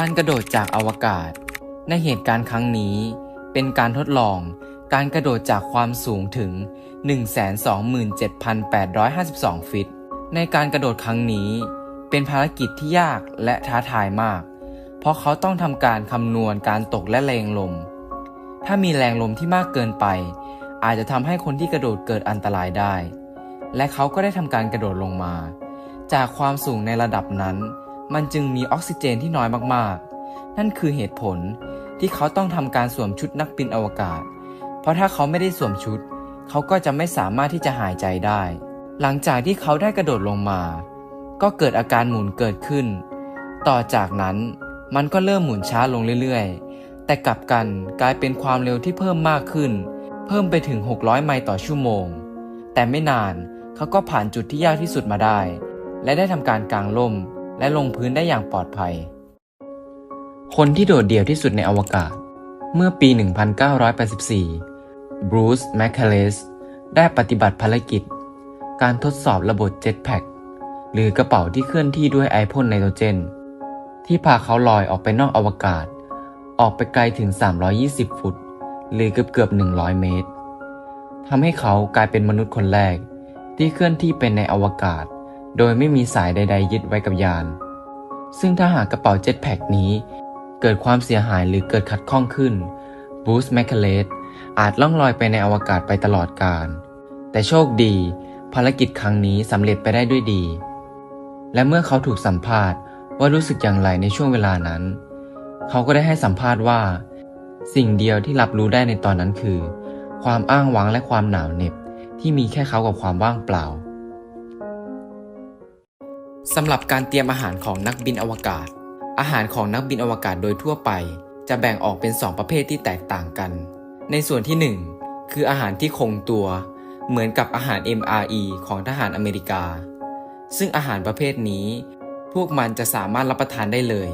การกระโดดจากอวกาศ ในเหตุการณ์ครั้งนี้เป็นการทดลองการกระโดดจากความสูงถึง 127,852 ฟิต ในการกระโดดครั้งนี้ เป็นภารกิจที่ยากและท้าทายมาก เพราะเขาต้องทำการคำนวณการตกและแรงลม ถ้ามีแรงลมที่มากเกินไป อาจจะทำให้คนที่กระโดดเกิดอันตรายได้ และเขาก็ได้ทำการกระโดดลงมา จากความสูงในระดับนั้น มันจึงมีออกซิเจนที่น้อยมากๆ นั่นคือเหตุผลที่เขาต้องทำการสวมชุดนักบินอวกาศ เพราะถ้าเขาไม่ได้สวมชุด เขาก็จะไม่สามารถที่จะหายใจได้ หลังจากที่เขาได้กระโดดลงมา ก็เกิดอาการหมุนเกิดขึ้น ต่อจากนั้นมันก็เริ่มหมุนช้าลงเรื่อยๆ แต่กลับกันกลายเป็นความเร็วที่เพิ่มมากขึ้น เพิ่มไปถึง 600 ไมล์ต่อชั่วโมง แต่ไม่นานเขาก็ผ่านจุดที่ยากที่สุดมาได้ และได้ทำการกางล่ม และลงพื้นได้อย่างปลอดภัย คนที่โดดเดี่ยวที่สุดในอวกาศ เมื่อปี 1984 บรูซ แมคคาเลส ได้ปฏิบัติภารกิจ การทดสอบระบบเจ็ตแพ็คหรือกระเป๋าที่เคลื่อนที่ด้วยไอพ่นไนโตรเจน ที่พาเขาลอยออกไปนอกอวกาศ ออกไปไกลถึง 320 ฟุต หรือเกือบเกือบ 100 เมตรทำให้เขากลายเป็นมนุษย์คนแรกที่เคลื่อนที่ไปในอวกาศ โดยไม่มีสายใด ๆ ยึดไว้กับยาน ซึ่งถ้าหากกระเป๋าเจ็ตแพ็คนี้ เกิดความเสียหายหรือเกิดขัดข้องขึ้นบรูซแมคเคเลสอาจล่องลอยไปในอวกาศไปตลอดกาลแต่โชคดี ภารกิจครั้งนี้สำเร็จไปได้ด้วยดี และเมื่อเขาถูกสัมภาษณ์ว่ารู้สึกอย่างไรในช่วงเวลานั้น เขาก็ได้ให้สัมภาษณ์ว่า สิ่งเดียวที่รับรู้ได้ในตอนนั้นคือ ความอ้างว้างและความหนาวเหน็บที่มีแค่เขากับความว่างเปล่า สำหรับการเตรียมอาหารของนักบินอวกาศ อาหารของนักบินอวกาศโดยทั่วไป จะแบ่งออกเป็น 2 ประเภทที่แตกต่างกัน ในส่วนที่ 1 คืออาหารที่คงตัว เหมือนกับอาหาร MRE ของทหารอเมริกา ซึ่งอาหารประเภทนี้ พวกมันจะสามารถรับประทานได้เลย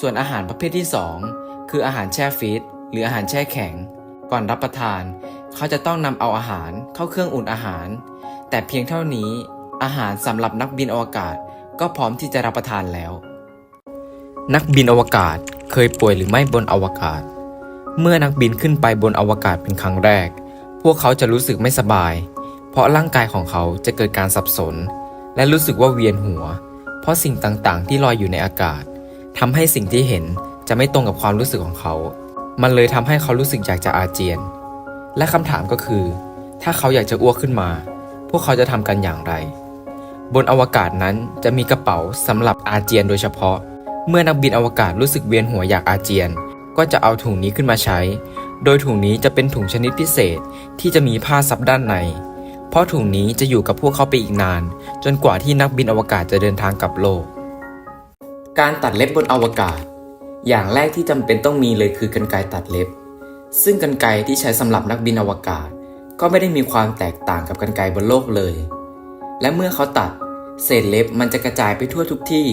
ส่วนอาหารประเภทที่ 2 คืออาหารแช่ฟรีซหรืออาหารแช่แข็ง ก่อนรับประทาน เขาจะต้องนำเอาอาหารเข้าเครื่องอุ่นอาหาร แต่เพียงเท่านี้อาหารสำหรับนักบินอวกาศ ก็พร้อมที่จะรับประทานแล้ว นักบินอวกาศเคยป่วยหรือไม่บนอวกาศ เมื่อนักบินขึ้นไปบนอวกาศเป็นครั้งแรก พวกเขาจะรู้สึกไม่สบาย เพราะร่างกายของเขาจะเกิดการสับสน และรู้สึกว่าเวียนหัว เพราะสิ่งต่างๆ ที่ลอยอยู่ในอากาศทำให้สิ่งที่เห็นจะไม่ตรงกับความรู้สึกของเขา มันเลยทำให้เขารู้สึกอยากจะอาเจียน และคำถามก็คือ ถ้าเขาอยากจะอ้วกขึ้นมา พวกเขาจะทำกันอย่างไร บนอวกาศนั้นจะมีกระเป๋าสำหรับอาเจียนโดยเฉพาะ เมื่อนักบินอวกาศรู้สึกเวียนหัวอยากอาเจียน ก็จะเอาถุงนี้ขึ้นมาใช้ โดยถุงนี้จะเป็นถุงชนิดพิเศษที่จะมีผ้าซับด้านใน เพราะถุงนี้จะอยู่กับพวกเขาไปอีกนาน จนกว่าที่นักบินอวกาศจะเดินทางกลับโลก การตัดเล็บบนอวกาศ อย่างแรกที่จำเป็นต้องมีเลยคือกรรไกรตัดเล็บ ซึ่งกรรไกรที่ใช้สำหรับนักบินอวกาศ ก็ไม่ได้มีความแตกต่างกับกรรไกรบนโลกเลย และเมื่อเขาตัด เศษเล็บมันจะกระจายไปทั่วทุกที่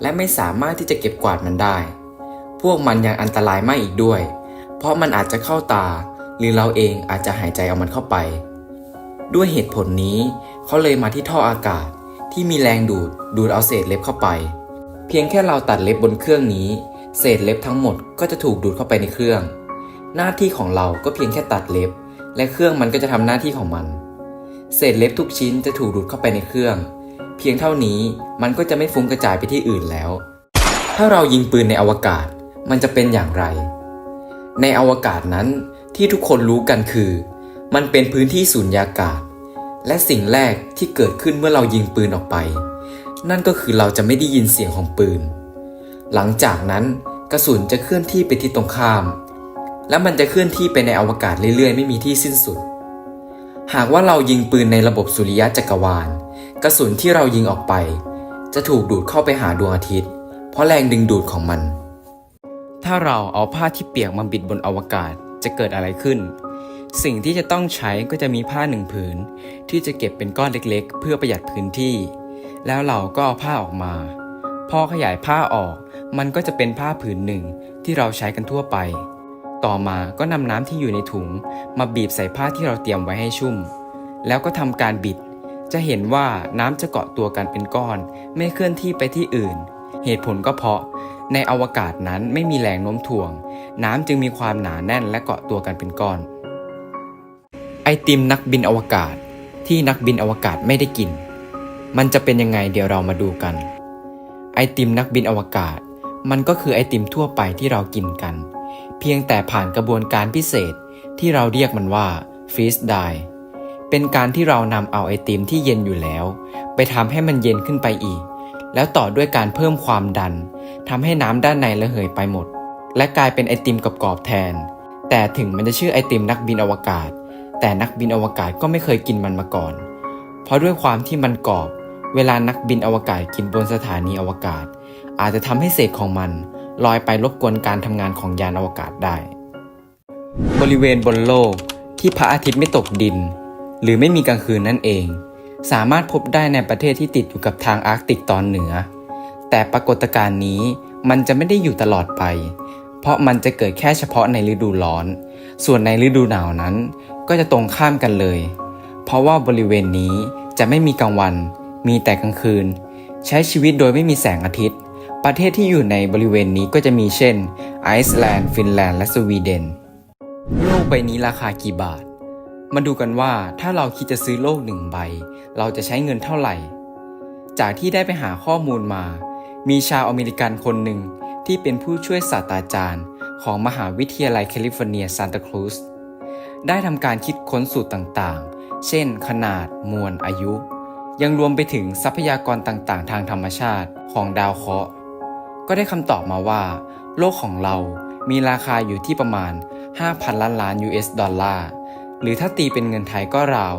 และไม่สามารถที่จะเก็บกวาดมันได้ พวกมันยังอันตรายมากอีกด้วย เพราะมันอาจจะเข้าตา หรือเราเองอาจจะหายใจเอามันเข้าไป ด้วยเหตุผลนี้เขาเลยมาที่ท่ออากาศที่มีแรงดูดดูดเอาเศษเล็บเข้าไป เพียงแค่เราตัดเล็บบนเครื่องนี้ เศษเล็บทั้งหมดก็จะถูกดูดเข้าไปในเครื่อง หน้าที่ของเราก็เพียงแค่ตัดเล็บ และเครื่องมันก็จะทำหน้าที่ของมัน เศษเล็บทุกชิ้นจะถูกดูดเข้าไปในเครื่อง เพียงเท่านี้มันก็จะไม่ฟุ้งกระจายไปที่อื่นแล้ว ถ้าเรายิงปืนในอวกาศมันจะเป็นอย่างไร ในอวกาศนั้นที่ทุกคนรู้กันคือ มันเป็นพื้นที่สูญญากาศ และสิ่งแรกที่เกิดขึ้นเมื่อเรายิงปืนออกไป นั่นก็คือเราจะไม่ได้ยินเสียงของปืน หลังจากนั้นกระสุนจะเคลื่อนที่ไปทิศตรงข้าม และมันจะเคลื่อนที่ไปในอวกาศเรื่อยๆ ไม่มีที่สิ้นสุด หากว่าเรายิงปืนในระบบสุริยะจักรวาล กระสุนที่เรายิงออกไป จะถูกดูดเข้าไปหาดวงอาทิตย์ เพราะแรงดึงดูดของมัน ถ้าเราเอาผ้าที่เปียกมาบิดบนอวกาศจะเกิดอะไรขึ้น สิ่งที่จะต้องใช้ก็จะมีผ้าหนึ่งผืน ที่จะเก็บเป็นก้อนเล็กๆ เพื่อประหยัดพื้นที่ แล้วเราก็เอาผ้าออกมา พอขยายผ้าออก มันก็จะเป็นผ้าผืนหนึ่งที่เราใช้กันทั่วไป ต่อมาก็นำน้ำที่อยู่ในถุงมาบีบใส่ผ้าที่เราเตรียมไว้ให้ชุ่ม แล้วก็ทำการบิด จะเห็นว่าน้ำจะเกาะตัวกันเป็นก้อน ไม่เคลื่อนที่ไปที่อื่น เหตุผลก็เพราะ ในอวกาศนั้นไม่มีแรงโน้มถ่วง น้ำจึงมีความหนาแน่นและเกาะตัวกันเป็นก้อน ไอติมนักบินอวกาศที่นักบินอวกาศไม่ได้กิน มันจะเป็นยังไงเดี๋ยวเรามาดูกัน ไอติมนักบินอวกาศ มันก็คือไอติมทั่วไปที่เรากินกัน เพียงแต่ผ่านกระบวนการพิเศษที่เราเรียกมันว่าฟรีสไดเป็นการที่เรานำเอาไอติมที่เย็นอยู่แล้ว ไปทำให้มันเย็นขึ้นไปอีก แล้วต่อด้วยการเพิ่มความดันทำให้น้ำด้านในระเหยไปหมด และกลายเป็นไอติมกรอบๆแทน แต่ถึงมันจะชื่อไอติมนักบินอวกาศ แต่นักบินอวกาศก็ไม่เคยกินมันมาก่อน เพราะด้วยความที่มันกรอบ เวลานักบินอวกาศกินบนสถานีอวกาศ อาจจะทำให้เศษของมัน ลอยไปรบกวนการทำงานของยานอวกาศได้ บริเวณบนโลกที่พระอาทิตย์ไม่ตกดิน หรือไม่มีกลางคืนนั่นเอง สามารถพบได้ในประเทศที่ติดอยู่กับทางอาร์กติกตอนเหนือ แต่ปรากฏการณ์นี้มันจะไม่ได้อยู่ตลอดไป เพราะมันจะเกิดแค่เฉพาะในฤดูร้อน ส่วนในฤดูหนาวนั้น ก็จะตรงข้ามกันเลย เพราะว่าบริเวณนี้จะไม่มีกลางวัน มีแต่กลางคืน ใช้ชีวิตโดยไม่มีแสงอาทิตย์ ประเทศที่อยู่ในบริเวณนี้ก็จะมีเช่น ไอซ์แลนด์ ฟินแลนด์ และสวีเดน โลกใบนี้ราคากี่บาท มาดูกันว่าถ้าเราคิดจะซื้อโลกหนึ่งใบ เราจะใช้เงินเท่าไหร่ จากที่ได้ไปหาข้อมูลมา มีชาวอเมริกันคนหนึ่งที่เป็นผู้ช่วยศาสตราจารย์ ของมหาวิทยาลัยแคลิฟอร์เนียซานตาครูซได้ทำการคิดค้นสูตรต่างๆ เช่น ขนาด มวล อายุ ยังรวมไปถึงทรัพยากรต่างๆ ทางธรรมชาติของดาวเคราะห์ ก็ได้คำตอบมาว่า โลกของเรามีราคาอยู่ที่ประมาณ 5,000 ล้านล้าน US ดอลลาร์ หรือถ้าตีเป็นเงินไทยก็ราว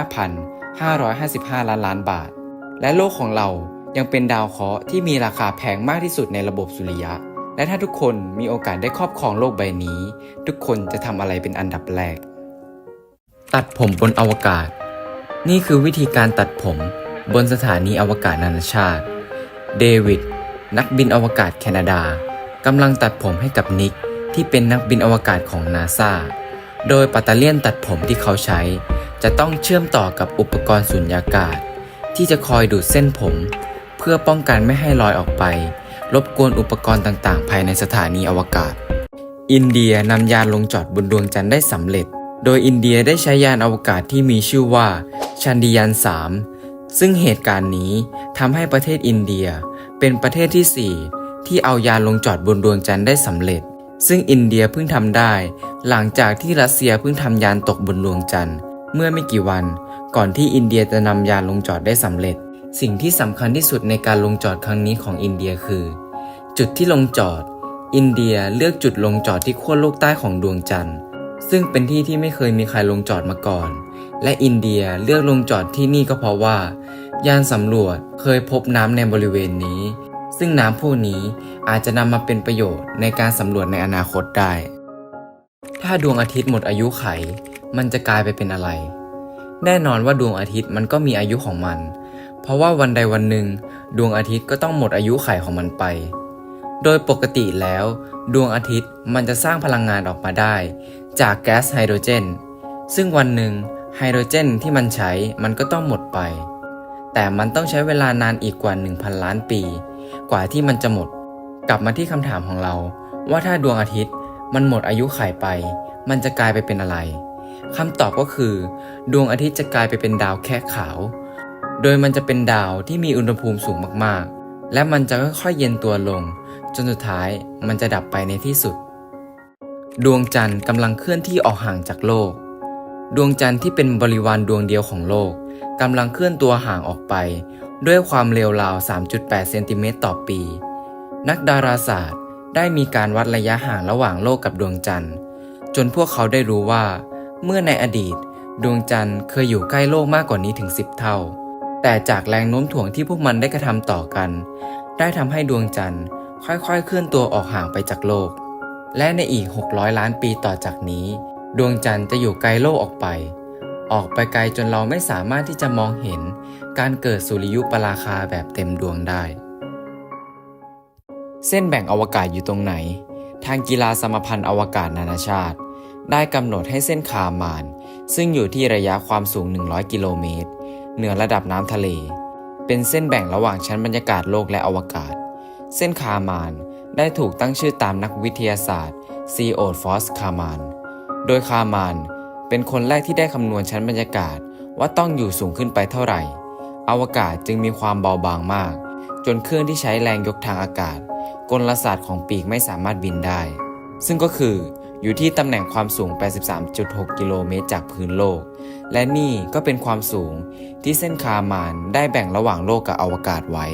175,555 ล้านล้านบาท และโลกของเรายังเป็นดาวเคราะห์ที่มีราคาแพงมากที่สุดในระบบสุริยะ และถ้าทุกคนมีโอกาสได้ครอบครองโลกใบนี้ ทุกคนจะทำอะไรเป็นอันดับแรก ตัดผมบนอวกาศ นี่คือวิธีการตัดผมบนสถานีอวกาศนานาชาติ เดวิดนักบินอวกาศแคนาดากำลังตัดผมให้กับนิกที่เป็นนักบินอวกาศของนาซาโดยปัตเตเลียนตัดผมที่เขาใช้ จะต้องเชื่อมต่อกับอุปกรณ์สุญญากาศ ที่จะคอยดูดเส้นผม เพื่อป้องกันไม่ให้ลอยออกไป รบกวนอุปกรณ์ต่างๆ ภายในสถานีอวกาศ อินเดียนำยานลงจอดบนดวงจันทร์ได้สำเร็จ โดยอินเดียได้ใช้ยานอวกาศที่มีชื่อว่าชันดิยาน 3 ซึ่งเหตุการณ์นี้ทำให้ประเทศอินเดียเป็นประเทศที่ 4 ที่เอายานลงจอดบนดวงจันทร์ได้สำเร็จ ซึ่งอินเดียเพิ่งทำได้ หลังจากที่รัสเซียเพิ่งทำยานตกบนดวงจันทร์ เมื่อไม่กี่วันก่อนที่อินเดียจะนำยานลงจอดได้สำเร็จ สิ่งที่สำคัญที่สุดในการลงจอดครั้งนี้ของอินเดียคือ จุดที่ลงจอด อินเดียเลือกจุดลงจอดที่ขั้วโลกใต้ของดวงจันทร์ ซึ่งเป็นที่ที่ไม่เคยมีใครลงจอดมาก่อน และอินเดียเลือกลงจอดที่นี่ก็เพราะว่า ยานสำรวจเคยพบน้ำในบริเวณนี้ ซึ่งน้ำพวกนี้อาจจะนำมาเป็นประโยชน์ในการสำรวจในอนาคตได้ ถ้าดวงอาทิตย์หมดอายุไข มันจะกลายไปเป็นอะไร แน่นอนว่าดวงอาทิตย์มันก็มีอายุของมัน เพราะว่าวันใดวันหนึ่ง ดวงอาทิตย์ก็ต้องหมดอายุไขของมันไป โดยปกติแล้ว ดวงอาทิตย์มันจะสร้างพลังงานออกมาได้ จากแก๊สไฮโดรเจน ซึ่งวันหนึ่ง ไฮโดรเจนที่มันใช้มันก็ต้องหมดไป แต่มันต้องใช้เวลานานอีกกว่า 1,000 ล้านปี กว่าที่มันจะหมด กลับมาที่คำถามของเรา ว่าถ้าดวงอาทิตย์มันหมดอายุไขไป มันจะกลายไปเป็นอะไรคำตอบก็คือ ดวงอาทิตย์จะกลายไปเป็นดาวแค่ขาว โดยมันจะเป็นดาวที่มีอุณหภูมิสูงมากๆ และมันจะค่อยๆเย็นตัวลง จนสุดท้ายมันจะดับไปในที่สุด ดวงจันทร์กำลังเคลื่อนที่ออกห่างจากโลก ดวงจันทร์ที่เป็นบริวารดวงเดียวของโลกกำลังเคลื่อนตัวห่างออกไป ด้วยความเร็วราว 3.8 เซนติเมตรต่อปี นักดาราศาสตร์ได้มีการวัดระยะห่างระหว่างโลกกับดวงจันทร์ จนพวกเขาได้รู้ว่า เมื่อในอดีต ดวงจันทร์เคยอยู่ใกล้โลกมากกว่านี้ถึง 10 เท่า แต่จากแรงโน้มถ่วงที่พวกมันได้กระทำต่อกัน ได้ทำให้ดวงจันทร์ค่อยๆ เคลื่อนตัวออกห่างไปจากโลก และในอีก 600 ล้านปีต่อจากนี้ ดวงจันทร์จะอยู่ไกลโลกออกไป ออกไปไกลจนเราไม่สามารถที่จะมองเห็นการเกิดสุริยุปราคาแบบเต็มดวงได้ เส้นแบ่งอวกาศอยู่ตรงไหน ทางกีฬาสมพันธ์อวกาศนานาชาติ ได้กำหนดให้เส้นคามาน ซึ่งอยู่ที่ระยะความสูง 100 กิโลเมตร เหนือระดับน้ำทะเล เป็นเส้นแบ่งระหว่างชั้นบรรยากาศโลกและอวกาศ เส้นคามานได้ถูกตั้งชื่อตามนักวิทยาศาสตร์ซีโอดฟอสคามาน โดยคามานเป็นคนแรกที่ได้คำนวณชั้นบรรยากาศว่าต้องอยู่สูงขึ้นไปเท่าไหร่ อวกาศจึงมีความเบาบางมาก จนเครื่องที่ใช้แรงยกทางอากาศ กลศาสตร์ของปีกไม่สามารถบินได้ ซึ่งก็คืออยู่ที่ตำแหน่งความสูง 83.6 กิโลเมตรจากพื้นโลก และนี่ก็เป็นความสูงที่เส้นคามานได้แบ่งระหว่างโลกกับอวกาศไว้